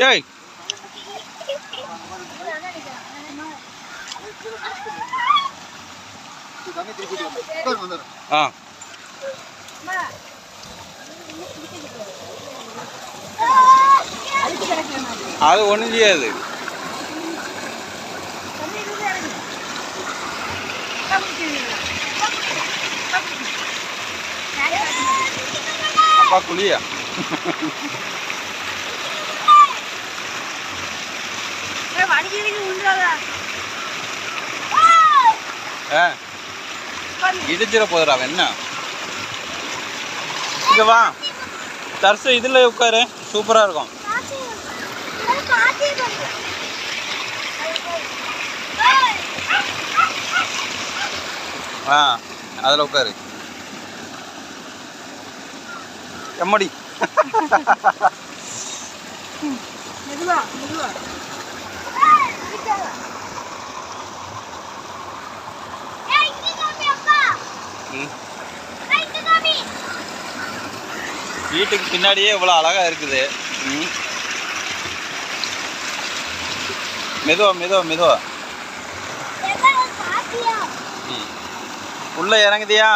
ஏய். ஆ. அது ஒன்றும் செய்யாது. அப்பா குழியா ஆ இடிச்சிட போதுடா என்ன? இங்க வா. தர்சு இதில் உட்காரு. சூப்பராக இருக்கும். ஆ அதில் உட்காரு. எம்மடி? மெதுவா மெதுவா. வீட்டுக்கு பின்னாடியே இவ்வளோ அழகா இருக்குது. மெதுவா மெதுவா மெதுவா. உள்ள இறங்குதியா?